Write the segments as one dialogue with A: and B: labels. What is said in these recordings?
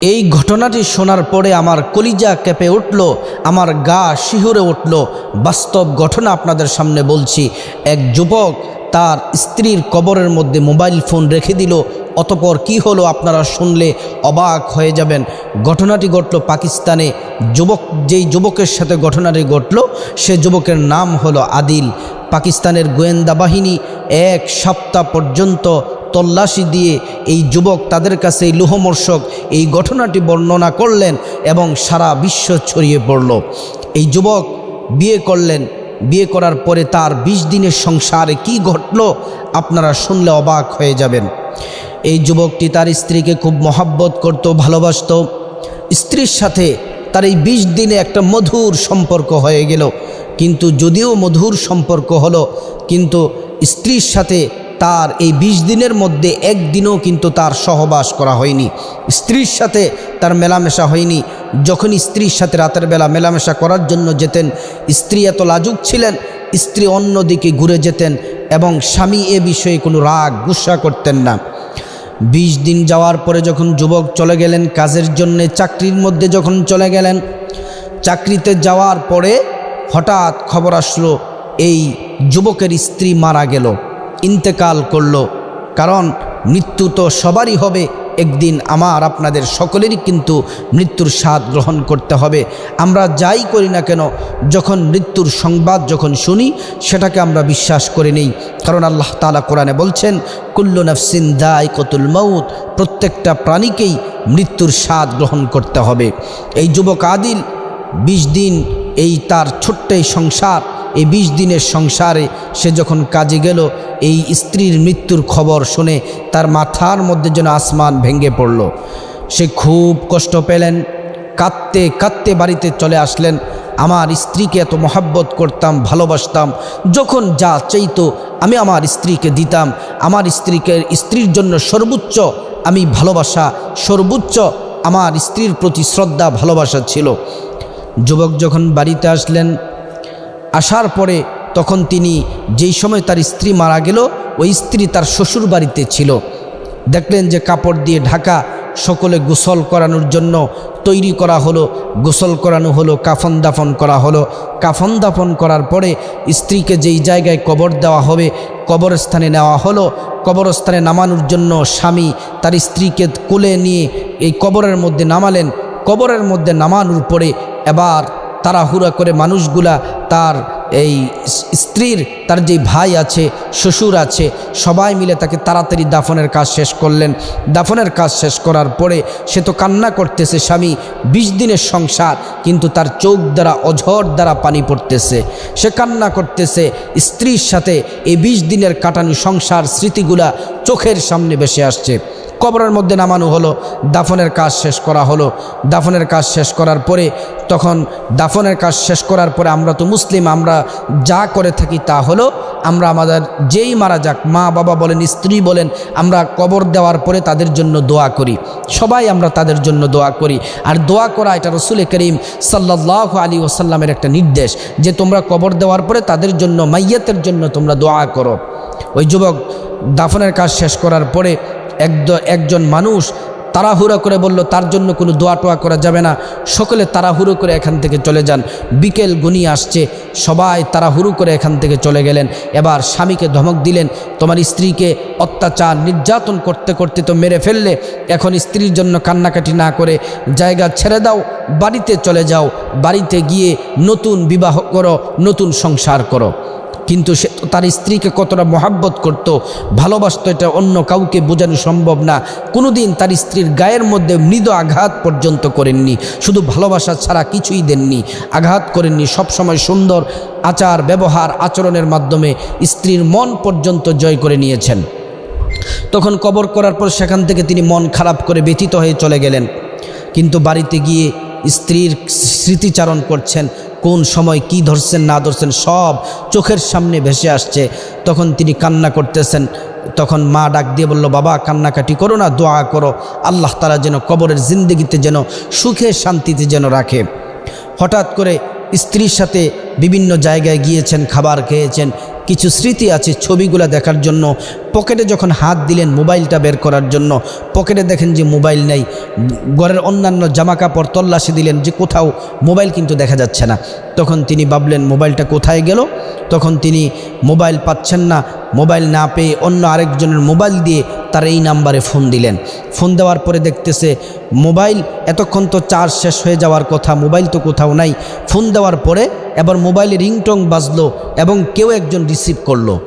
A: এই ঘটনাটি শোনার পরে আমার কলিজা কেঁপে উঠল, আমার গা শিহুরে উঠল। বাস্তব ঘটনা আপনাদের সামনে বলছি। এক যুবক তার স্ত্রীর কবরের মধ্যে মোবাইল ফোন রেখে দিল, অতপর কি হলো আপনারা শুনলে অবাক হয়ে যাবেন। ঘটনাটি ঘটল পাকিস্তানে। যুবক, যেই যুবকের সাথে ঘটনাটি ঘটল, সে যুবকের নাম হলো আদিল। পাকিস্তানের গোয়েন্দা বাহিনী এক সপ্তাহ পর্যন্ত তল্লাশি দিয়ে এই যুবক তাদের কাছে লোহমর্ষক এই ঘটনাটি বর্ণনা করলেন এবং সারা বিশ্ব ছড়িয়ে পড়ল। এই যুবক বিয়ে করলেন। বিয়ে করার পরে তার ২০ দিনের সংসারে কি ঘটল আপনারা শুনলে অবাক হয়ে যাবেন। এই যুবকটি তার স্ত্রীকে খুব মহাব্বত করত, ভালোবাসত। স্ত্রীর সাথে তার এই ২০ দিনে একটা মধুর সম্পর্ক হয়ে গেল। কিন্তু যদিও মধুর সম্পর্ক হলো, কিন্তু স্ত্রীর সাথে তার এই ২০ দিনের মধ্যে একদিনও কিন্তু তার সহবাস করা হয়নি। স্ত্রীর সাথে তার মেলামেশা হয়নি। যখন স্ত্রীর সাথে রাতের বেলা মেলামেশা করার জন্য যেতেন, স্ত্রী এত লাজুক ছিলেন, স্ত্রী অন্যদিকে ঘুরে যেতেন এবং স্বামী এ বিষয়ে কোনো রাগ গুসা করতেন না। বিশ দিন যাওয়ার পরে যখন যুবক চলে গেলেন, কাজের জন্যে চাকরির মধ্যে যখন চলে গেলেন, চাকরিতে যাওয়ার পরে হঠাৎ খবর আসলো, এই যুবকের স্ত্রী মারা গেল। ইন্তেকাল করল। কারণ মৃত্যু তো সবারই হবে। একদিন আমার, আপনাদের সকলেরই কিন্তু মৃত্যুর স্বাদ গ্রহণ করতে হবে। আমরা যাই করি না কেন, যখন মৃত্যুর সংবাদ যখন শুনি, সেটাকে আমরা বিশ্বাস করে নেই। কারণ আল্লাহ তালা কোরআনে বলছেন, কুল্লু নফসিন দায় কতুল মৌত প্রত্যেকটা প্রাণীকেই মৃত্যুর স্বাদ গ্রহণ করতে হবে। এই যুবক আদিল, বিশ দিন এই তার ছোট্ট এই সংসার এই বিশ দিনের সংসারে সে যখন কাজে গেল, এই স্ত্রীর মৃত্যুর খবর শুনে তার মাথার মধ্যে যেন আসমান ভেঙে পড়ল। সে খুব কষ্ট পেলেন, কাঁদতে কাঁদতে বাড়িতে চলে আসলেন। আমার স্ত্রীকে এত মহাব্বত করতাম, ভালোবাসতাম, যখন যা চাইতো আমি আমার স্ত্রীকে দিতাম। আমার স্ত্রীকে, স্ত্রীর জন্য সর্বোচ্চ আমি ভালোবাসা, সর্বোচ্চ আমার স্ত্রীর প্রতি শ্রদ্ধা, ভালোবাসা ছিল। যুবক যখন বাড়িতে আসলেন আসার পরে তখন তিনি যেই সময় তার স্ত্রী মারা গেল, ওই স্ত্রী তার শ্বশুর বাড়িতে ছিল। দেখলেন যে কাপড় দিয়ে ঢাকা সকলে গোসল করানোর জন্য তৈরি করা হলো, গোসল করানো হলো, কাফন দাফন করা হলো। কাফন দাফন করার পরে স্ত্রীকে যেই জায়গায় কবর দেওয়া হবে, কবরস্থানে নেওয়া হলো। কবরস্থানে নামানোর জন্য স্বামী তার স্ত্রীকে কোলে নিয়ে এই কবরের মধ্যে নামালেন। কবরের মধ্যে নামানোর পরে এবার তাড়াহুড়া করে মানুষগুলা তার এই স্ত্রীর তার যে ভাই আছে, শ্বশুর আছে, সবাই মিলে তাকে তাড়াতাড়ি দাফনের কাজ শেষ করলেন। দাফনের কাজ শেষ করার পরে সে তো কান্না করতেছে, স্বামী, বিশ দিনের সংসার, কিন্তু তার চোখ দ্বারা, অঝর দ্বারা পানি পড়তেছে। সে কান্না করতেছে, স্ত্রীর সাথে এই বিশ দিনের কাটানো সংসার স্মৃতিগুলা চোখের সামনে ভেসে আসছে। কবরের মধ্যে নামানো হলো, দাফনের কাজ শেষ করা হলো। দাফনের কাজ শেষ করার পরে, তখন দাফনের কাজ শেষ করার পরে আমরা তো মুসলিম, আমরা যা করে থাকি তা হলো আমরা আমাদের যেই মারা যাক, মা, বাবা বলেন, স্ত্রী বলেন, আমরা কবর দেওয়ার পরে তাদের জন্য দোয়া করি। সবাই আমরা তাদের জন্য দোয়া করি। আর দোয়া করা এটা রসুল করিম সাল্লাহ আলী ওসাল্লামের একটা নির্দেশ যে তোমরা কবর দেওয়ার পরে তাদের জন্য, মাইয়াতের জন্য তোমরা দোয়া করো। ওই যুবক দাফনের কাজ শেষ করার পরে একজন মানুষ তাড়াহুড়ো করে বলল, তার জন্য কোনো দোয়া টোয়া করা যাবে না। সকলে তাড়াহুড়ো করে এখান থেকে চলে যান। বিকেল গুনি আসছে। সবাই তাড়াহুড়ো করে এখান থেকে চলে গেলেন। এবার স্বামীকে ধমক দিলেন, তোমার স্ত্রীকে অত্যাচার, নির্যাতন করতে করতে তো মেরে ফেললে। এখন স্ত্রীর জন্য কান্নাকাটি না করে জায়গা ছেড়ে দাও, বাড়িতে চলে যাও। বাড়িতে গিয়ে নতুন বিবাহ করো, নতুন সংসার করো। কিন্তু সে তো তার স্ত্রীকে কতটা মহাব্বত করত, ভালোবাসত, এটা অন্য কাউকে বোঝানো সম্ভব না। কোনোদিন তার স্ত্রীর গায়ের মধ্যে মৃদ আঘাত পর্যন্ত করেননি, শুধু ভালোবাসা ছাড়া কিছুই দেননি, আঘাত করেননি, সবসময় সুন্দর আচার, ব্যবহার, আচরণের মাধ্যমে স্ত্রীর মন পর্যন্ত জয় করে নিয়েছেন। তখন কবর করার পর সেখান থেকে তিনি মন খারাপ করে ব্যথিত হয়ে চলে গেলেন। কিন্তু বাড়িতে গিয়ে স্ত্রীর স্মৃতিচারণ করছেন কোন সময় কি ধরছেন, না ধরছেন, সব চোখের সামনে ভেসে আসছে। তখন তিনি কান্না করতেছেন। তখন মা ডাক দিয়ে বলল, বাবা, কান্নাকাটি করো না, দোয়া করো। আল্লাহ তারা যেন কবরের জিন্দগিতে যেন সুখে, শান্তিতে যেন রাখে। হঠাৎ করে স্ত্রীর সাথে বিভিন্ন জায়গায় গিয়েছেন, খাবার খেয়েছেন। কিছু স্মৃতি আছে ছবিগুলা দেখার জন্য। পকেটে যখন হাত দিলেন মোবাইলটা বের করার জন্য, পকেটে দেখেন যে মোবাইল নেই। ঘরের অন্যান্য জামা কাপড় তল্লাশি দিলেন যে কোথাও মোবাইল কিন্তু দেখা যাচ্ছে না। তখন তিনি ভাবলেন, মোবাইলটা কোথায় গেল? তখন তিনি, মোবাইল পাচ্ছেন না। মোবাইল না পেয়ে অন্য আরেকজনের মোবাইল দিয়ে তার এই নাম্বারে ফোন দিলেন। ফোন দেওয়ার পরে দেখতেছে, মোবাইল এতক্ষণ তো চার্জ শেষ হয়ে যাওয়ার কথা, মোবাইল তো কোথাও নাই। ফোন দেওয়ার পরে এবার মোবাইলে রিংটং বাজলো এবং কেউ একজন রিসিভ করল।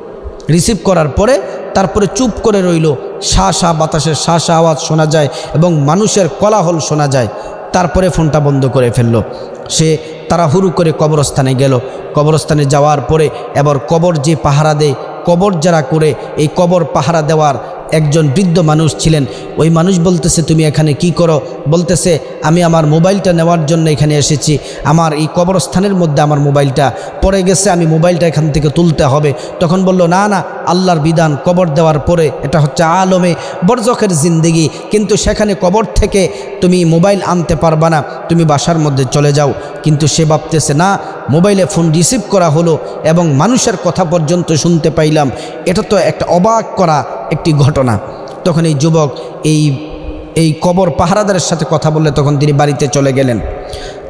A: রিসিভ করার পরে তারপরে চুপ করে রইল। শা শা বাতাসের শা শা আওয়াজ শোনা যায় এবং মানুষের কলাহল শোনা যায়। তারপরে ফোনটা বন্ধ করে ফেলল। সে তাড়াহুড়ু করে কবরস্থানে গেল। কবরস্থানে যাওয়ার পরে এবার কবর যে পাহারা দেয়, কবর যারা করে, এই কবর পাহারা দেওয়ার একজন বৃদ্ধ মানুষ ছিলেন। ওই মানুষ বলতেছে, তুমি এখানে কি করো? বলতেছে, আমি আমার মোবাইলটা নেওয়ার জন্য এখানে এসেছি। আমার এই কবরস্থানের মধ্যে আমার মোবাইলটা পড়ে গেছে, আমি মোবাইলটা এখান থেকে তুলতে হবে। তখন বলল, না না, আল্লাহর বিধান, কবর দেওয়ার পরে এটা হচ্ছে আলমে বরজখের জিন্দেগি। কিন্তু সেখানে কবর থেকে তুমি মোবাইল আনতে পারবা না, তুমি বাসার মধ্যে চলে যাও। কিন্তু সে ভাবতেছে, না, মোবাইলে ফোন রিসিভ করা হলো এবং মানুষের কথা পর্যন্ত শুনতে পাইলাম। এটা তো একটা অবাক করা একটি ঘটনা। তখন এই যুবক এই এই কবর পাহারাদারের সাথে কথা বললে তখন তিনি বাড়িতে চলে গেলেন।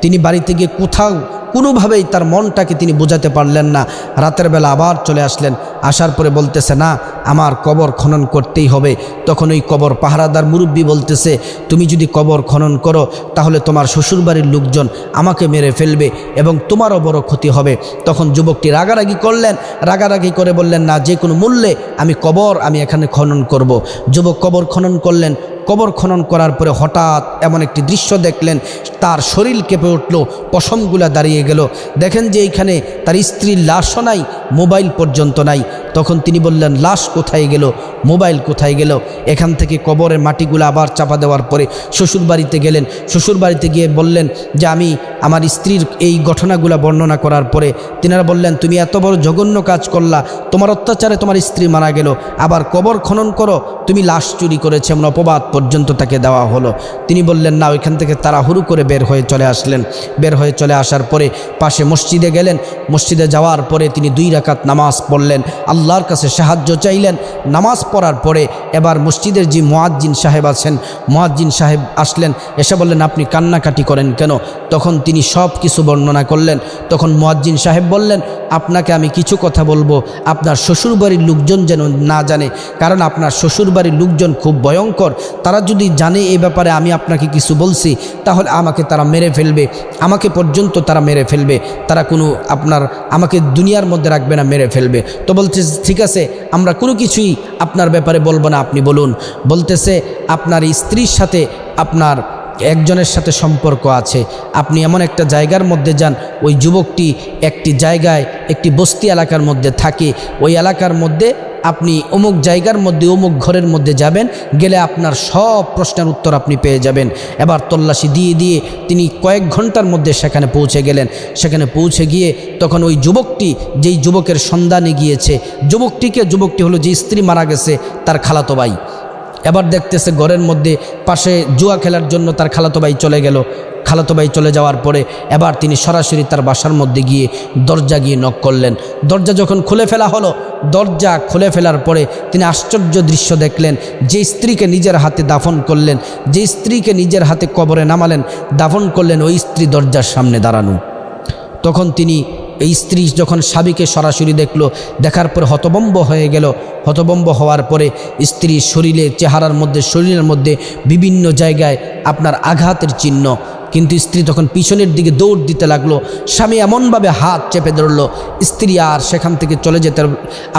A: তিনি বাড়িতে গিয়ে কোথাও কোনোভাবেই তার মনটাকে তিনি বোঝাতে পারলেন না। রাতের বেলা আবার চলে আসলেন। আসার পরে বলতেছে, না, আমার কবর খনন করতেই হবে। তখন ওই কবর পাহারাদার মুরব্বী বলতেছে, তুমি যদি কবর খনন করো, তাহলে তোমার শ্বশুরবাড়ির লোকজন আমাকে মেরে ফেলবে এবং তোমারও বড় ক্ষতি হবে। তখন যুবকটি রাগারাগি করলেন। রাগারাগি করে বললেন, না, যে কোনো মূল্যে আমি কবর আমি এখানে খনন করব। যুবক কবর খনন করলেন। কবর খনন করার পরে হঠাৎ এমন একটি দৃশ্য দেখলেন, তার শরীর কেঁপে উঠল, পশমগুলা দাঁড়িয়ে গেল। দেখেন যে এইখানে তার স্ত্রীর লাশও নাই মোবাইল পর্যন্ত নাই। তখন তিনি বললেন, লাশ কোথায় গেল? মোবাইল কোথায় গেল? এখান থেকে কবরের মাটিগুলো আবার চাপা দেওয়ার পরে শ্বশুর বাড়িতে গেলেন। শ্বশুর বাড়িতে গিয়ে বললেন যে, আমি আমার স্ত্রীর এই ঘটনাগুলো বর্ণনা করার পরে তিনারা বললেন, তুমি এত বড় জঘন্য কাজ করলা। তোমার অত্যাচারে তোমার স্ত্রী মারা গেল। আবার কবর খনন করো। তুমি লাশ চুরি করেছে, এমন অপবাদ পর্যন্ত তাকে দেওয়া হলো। তিনি বললেন, না, ওইখান থেকে তারা তাড়াহুড়ু করে বের হয়ে চলে আসলেন। বের হয়ে চলে আসার পরে পাশে মসজিদে গেলেন। মসজিদে যাওয়ার পরে তিনি দুই রাকাত নামাজ পড়লেন। আল্লাহর কাছে সাহায্য চাইলেন। নামাজ পড়ার পরে এবার মসজিদের যে মোয়াজ্জিন সাহেব আছেন, মোয়াজ্জিন সাহেব আসলেন, এসে বললেন, আপনি কান্নাকাটি করেন কেন? তখন তিনি সব কিছু বর্ণনা করলেন। তখন মোয়াজ্জিন সাহেব বললেন, আপনাকে আমি কিছু কথা বলব। আপনার শ্বশুরবাড়ির লোকজন যেন না জানে, কারণ আপনার শ্বশুরবাড়ির লোকজন খুব ভয়ঙ্কর। তারা যদি জানে এ ব্যাপারে আমি আপনাকে কিছু বলছি, তাহলে আমাকে তারা মেরে ফেলবে। আমাকে পর্যন্ত তারা মেরে ফেলবে। তারা কোনো আপনার, আমাকে দুনিয়ার মধ্যে রাখবে না, মেরে ফেলবে। তো বলছে ঠিক আছে, আমরা কোনো কিছুই আপনার ব্যাপারে বলব না, আপনি বলুন। বলতেছে, আপনার স্ত্রীর সাথে আপনার একজনের সাথে সম্পর্ক আছে। আপনি এমন একটা জায়গার মধ্যে যান, ওই যুবকটি একটি জায়গায়, একটি বস্তি এলাকার মধ্যে থাকে। ওই এলাকার মধ্যে আপনি অমুক জায়গার মধ্যে, অমুক ঘরের মধ্যে যাবেন, গেলে আপনার সব প্রশ্নের উত্তর আপনি পেয়ে যাবেন। এবার তল্লাশি দিয়ে দিয়ে তিনি কয়েক ঘণ্টার মধ্যে সেখানে পৌঁছে গেলেন। সেখানে পৌঁছে গিয়ে তখন ওই যুবকটি, যেই যুবকের সন্ধানে গিয়েছে, যুবকটিকে, যুবকটি হলো যে স্ত্রী মারা গেছে, তার খালাতো ভাই। এবার দেখতেছে ঘরের মধ্যে পাশে জুয়া খেলার জন্য তার খালাতো ভাই চলে গেল। খালাতো ভাই চলে যাওয়ার পরে এবার তিনি সরাসরি তার বাসার মধ্যে গিয়ে দরজা গিয়ে নক করলেন। দরজা যখন খুলে ফেলা হলো, দরজা খুলে ফেলার পরে তিনি আশ্চর্য দৃশ্য দেখলেন। যে স্ত্রীকে নিজের হাতে দাফন করলেন, যে স্ত্রীকে নিজের হাতে কবরে নামালেন, দাফন করলেন ওই স্ত্রী দরজার সামনে দাঁড়ানো। তখন তিনি এই স্ত্রী যখন স্বামীকে সরাসরি দেখল, দেখার পরে হতবম্ব হয়ে গেল। হতবম্ব হওয়ার পরে স্ত্রীর শরীরে চেহারার মধ্যে, শরীরের মধ্যে বিভিন্ন জায়গায় আপনার আঘাতের চিহ্ন কিন্তু স্ত্রী তখন পিছনের দিকে দৌড় দিতে লাগল, স্বামী এমনভাবে হাত চেপে ধরলো, স্ত্রী আর সেখান থেকে চলে যেতে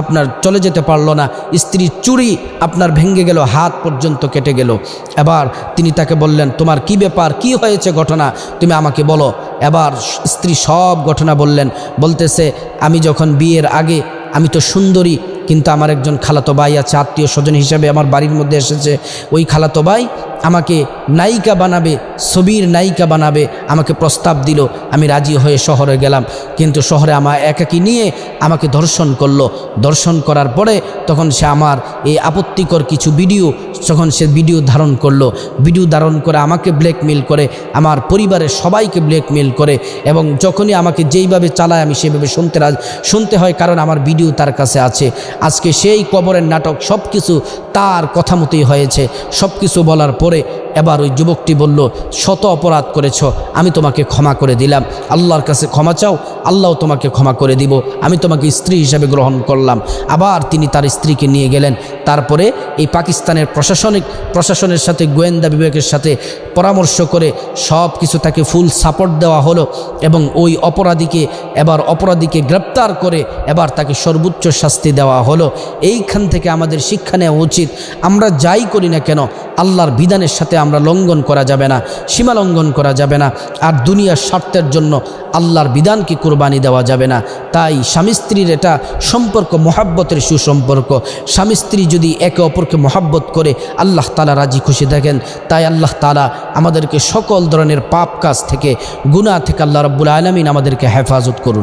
A: আপনার চলে যেতে পারল না। স্ত্রীর চুরি, আপনার ভেঙে গেল, হাত পর্যন্ত কেটে গেল। এবার তিনি তাকে বললেন, তোমার কি ব্যাপার? কি হয়েছে ঘটনা? তুমি আমাকে বলো। এবার স্ত্রী সব ঘটনা বললেন, বলতেছে, আমি যখন বিয়ের আগে, আমি তো সুন্দরী, কিন্তু আমার একজন খালাতো ভাই আছে, আত্মীয় স্বজন হিসাবে আমার বাড়ির মধ্যে এসেছে। ওই খালাতো ভাই আমাকে নায়িকা বানাবে, ছবির নায়িকা বানাবে, আমাকে প্রস্তাব দিল। আমি রাজি হয়ে শহরে গেলাম, কিন্তু শহরে আমার একাকি নিয়ে আমাকে ধর্ষণ করল। ধর্ষণ করার পরে তখন সে আমার এই আপত্তিকর কিছু ভিডিও যখন সে ভিডিও ধারণ করল। ভিডিও ধারণ করে আমাকে ব্ল্যাকমেল করে, আমার পরিবারের সবাইকে ব্ল্যাকমেল করে এবং যখনই আমাকে যেইভাবে চালায় আমি সেভাবে শুনতে শুনতে হয় কারণ আমার ভিডিও তার কাছে আছে। আজকে সেই কবরের নাটক সব কিছু তার কথা মতোই হয়েছে। সব কিছু বলার পরে এবার ওই যুবকটি বলল, শত অপরাধ করেছ, আমি তোমাকে ক্ষমা করে দিলাম। আল্লাহর কাছে ক্ষমা চাও আল্লাহ তোমাকে ক্ষমা করে দিব। আমি তোমাকে স্ত্রী হিসাবে গ্রহণ করলাম। আবার তিনি তার স্ত্রীকে নিয়ে গেলেন। তারপরে এই পাকিস্তানের প্রশাসনিক, প্রশাসনের সাথে, গোয়েন্দা বিভাগের সাথে পরামর্শ করে সব কিছু তাকে ফুল সাপোর্ট দেওয়া হলো এবং ওই অপরাধীকে, এবার অপরাধীকে গ্রেপ্তার করে এবার তাকে সর্বোচ্চ শাস্তি দেওয়া হলো। এইখান থেকে আমাদের শিক্ষা নেওয়া উচিত। আমরা যাই করি না কেন, আল্লাহর বিধানের সাথে আমরা লঙ্ঘন করা যাবে না, সীমা লঙ্ঘন করা যাবে না, আর দুনিয়ার স্বার্থের জন্য আল্লাহর বিধানকে কোরবানি দেওয়া যাবে না। তাই স্বামী স্ত্রীর এটা সম্পর্ক, মহাব্বতের সুসম্পর্ক। স্বামী স্ত্রী যদি একে অপরকে মহাব্বত করে, আল্লাহ তালা রাজি খুশি থাকেন। তাই আল্লাহ তালা আমাদেরকে সকল ধরনের পাপ কাজ থেকে, গুনাহ থেকে আল্লাহ রব্বুল আলমিন আমাদেরকে হেফাজত করুন।